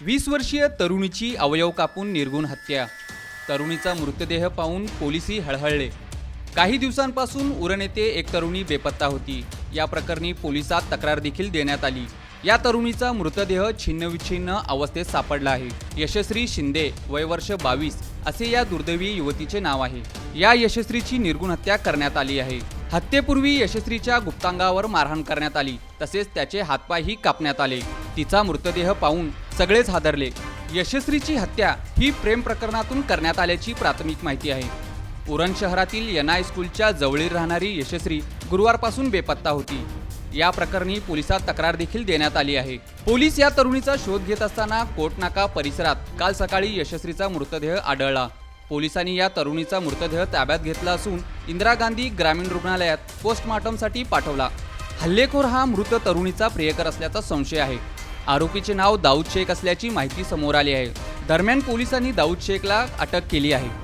वीस वर्षीय तरुणीची अवयव कापून निर्गुण हत्या. तरुणीचा मृतदेह पाहून पोलिसही हळहळले. काही दिवसांपासून उरण येथे एक तरुणी बेपत्ता होती. या प्रकरणी पोलिसात तक्रार देखील देण्यात आली. या तरुणीचा मृतदेह छिन्नविच्छिन्न अवस्थेत सापडला आहे. यशस्वी शिंदे वयवर्ष बावीस असे या दुर्दैवी युवतीचे नाव आहे. या यशस्वीची निर्गुण हत्या करण्यात आली आहे. हत्येपूर्वी यशस्वीच्या गुप्तांगावर मारहाण करण्यात आली. तसेच त्याचे हातपायही कापण्यात आले. तिचा मृतदेह पाहून सगळेच हादरले. यशस्वीची हत्या ही प्रेम प्रकरणातून करण्यात आल्याची प्राथमिक माहिती आहे. उरण शहरातील एन आय स्कूलच्या जवळील राहणारी यशस्वी गुरुवारपासून बेपत्ता होती. या प्रकरणी पोलिसात तक्रार देखील देण्यात आली आहे. पोलीस या तरुणीचा शोध घेत असताना कोटनाका परिसरात काल सकाळी यशस्वीचा मृतदेह आढळला. पोलिसांनी या तरुणीचा मृतदेह ताब्यात घेतला असून इंदिरा गांधी ग्रामीण रुग्णालयात पोस्टमॉर्टमसाठी पाठवला. हल्लेखोर हा मृत तरुणीचा प्रियकर असल्याचा संशय आहे. आरोपीचे नाव दाऊद शेख असल्याची माहिती समोर आली आहे. दरम्यान पोलिसांनी दाऊद शेखला अटक केली आहे.